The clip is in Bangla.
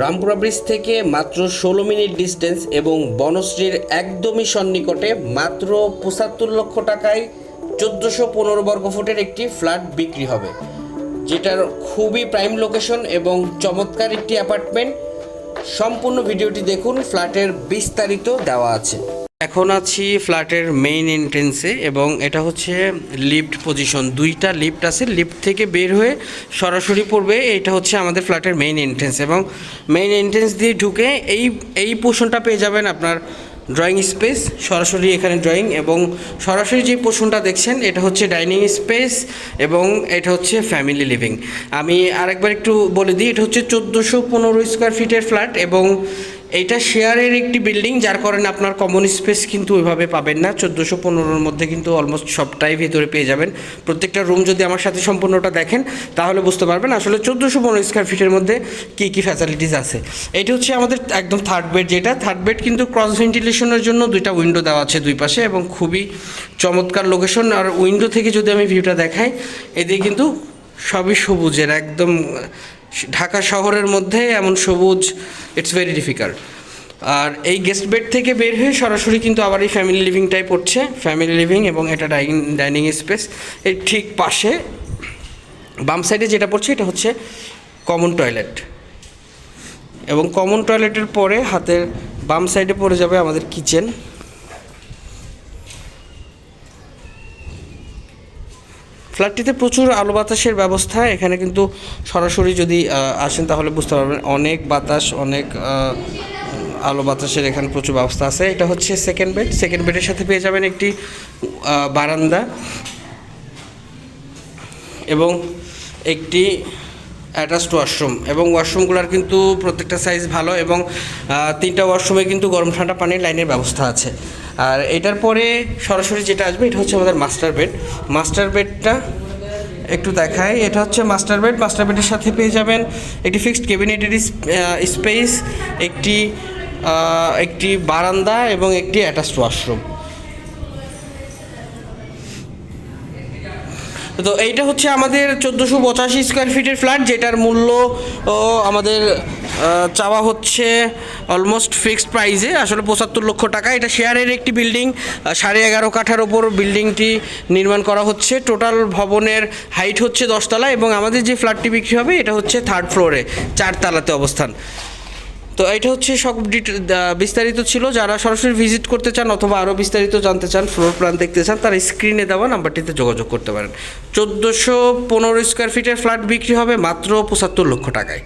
রামপুরা ব্রিজ থেকে মাত্র ষোলো মিনিট ডিস্টেন্স এবং বনশ্রীর একদমই সন্নিকটে মাত্র পঁচাত্তর লক্ষ টাকায় চোদ্দোশো পনেরো বর্গ ফুটের একটি ফ্ল্যাট বিক্রি হবে, যেটার খুবই প্রাইম লোকেশন এবং চমৎকার একটি অ্যাপার্টমেন্ট। সম্পূর্ণ ভিডিওটি দেখুন, ফ্ল্যাটের বিস্তারিত দেওয়া আছে। এখন আছি ফ্ল্যাটের মেইন এন্ট্রেন্সে এবং এটা হচ্ছে লিফট পজিশন দুইটা লিফট আছে লিফট থেকে বের হয়ে সরাসরি পড়বে এটা হচ্ছে আমাদের ফ্ল্যাটের মেইন এন্ট্রেন্স এবং মেইন এন্ট্রেন্স দিয়ে ঢুকে এই এই পোর্শনটা পেয়ে যাবেন আপনার ড্রয়িং স্পেস সরাসরি এখানে ড্রয়িং এবং সরাসরি যে পোর্শনটা দেখছেন, এটা হচ্ছে ডাইনিং স্পেস এবং এটা হচ্ছে ফ্যামিলি লিভিং আমি আরেকবার একটু বলে দিই, এটা হচ্ছে চোদ্দোশো পনেরো স্কোয়ার ফিটের ফ্ল্যাট এবং এইটা শেয়ারের একটি বিল্ডিং, যার কারণে আপনার কমন স্পেস কিন্তু ওইভাবে পাবেন না। চোদ্দোশো পনেরোর মধ্যে কিন্তু অলমোস্ট সবটাই ভেতরে পেয়ে যাবেন। প্রত্যেকটা রুম যদি আমার সাথে সম্পূর্ণটা দেখেন, তাহলে বুঝতে পারবেন আসলে চোদ্দোশো পনেরো স্কোয়ার ফিটের মধ্যে কী কী ফ্যাসিলিটিস আছে। এটা হচ্ছে আমাদের একদম থার্ড বেড যেটা। থার্ড বেড কিন্তু ক্রস ভেন্টিলেশনের জন্য দুইটা উইন্ডো দেওয়া আছে দুই পাশে এবং খুবই চমৎকার লোকেশন আর উইন্ডো থেকে যদি আমি ভিউটা দেখাই, এদিকে কিন্তু সবই সবুজের, একদম ঢাকা শহরের মধ্যে এমন সবুজ ইটস ভেরি ডিফিকাল্ট আর এই গেস্ট বেড থেকে বের হয়ে সরাসরি কিন্তু আবার এই ফ্যামিলি লিভিংটাই পড়ছে। ফ্যামিলি লিভিং এবং এটা ডাইনিং ডাইনিং স্পেস এর ঠিক পাশে। বাম সাইডে যেটা পড়ছে, এটা হচ্ছে কমন টয়লেট এবং কমন টয়লেটের পরে হাতের বাম সাইডে পড়ে যাবে আমাদের কিচেন ফ্ল্যাটটিতে প্রচুর আলো বাতাসের ব্যবস্থা। এখানে কিন্তু সরাসরি যদি আসেন তাহলে বুঝতে পারবেন অনেক বাতাস, অনেক আলো বাতাসের এখানে প্রচুর ব্যবস্থা আছে। এটা হচ্ছে সেকেন্ড বেড সেকেন্ড বেডের সাথে পেয়ে যাবেন একটি বারান্দা এবং একটি অ্যাটাচড ওয়াশরুম এবং ওয়াশরুমগুলোর কিন্তু প্রত্যেকটা সাইজ ভালো এবং তিনটা ওয়াশরুমে কিন্তু গরম ঠান্ডা পানির লাইনের ব্যবস্থা আছে। আর এটার পরে সরাসরি যেটা আসবে, এটা হচ্ছে আমাদের মাস্টার বেড মাস্টার বেডটা একটু দেখাই। এটা হচ্ছে মাস্টার বেড মাস্টার বেডের সাথে পেয়ে যাবেন একটি ফিক্সড ক্যাবিনেটের স্পেস একটি একটি বারান্দা এবং একটি অ্যাটাচড ওয়াশরুম তো এইটা হচ্ছে আমাদের চোদ্দোশো পঁচাশি স্কোয়ার ফিটের ফ্ল্যাট যেটার মূল্য আমাদের চাওয়া হচ্ছে অলমোস্ট ফিক্সড প্রাইসে আসলে পঁচাত্তর লক্ষ টাকা। এটা শেয়ারের একটি বিল্ডিং সাড়ে এগারো কাঠার ওপর বিল্ডিংটি নির্মাণ করা হচ্ছে। টোটাল ভবনের হাইট হচ্ছে দশতলা এবং আমাদের যে ফ্ল্যাটটি বিক্রি হবে, এটা হচ্ছে থার্ড ফ্লোরে চারতলাতে অবস্থান। তো এটা হচ্ছে সব বিস্তারিত ছিল। যারা সরাসরি ভিজিট করতে চান অথবা আরও বিস্তারিত জানতে চান ফ্লোর প্ল্যান দেখতে চান, তারা স্ক্রিনে দেওয়া নাম্বারটিতে যোগাযোগ করতে পারেন। চোদ্দোশো পনেরো স্কোয়ার ফিটের ফ্ল্যাট বিক্রি হবে মাত্র পঁচাত্তর লক্ষ টাকায়।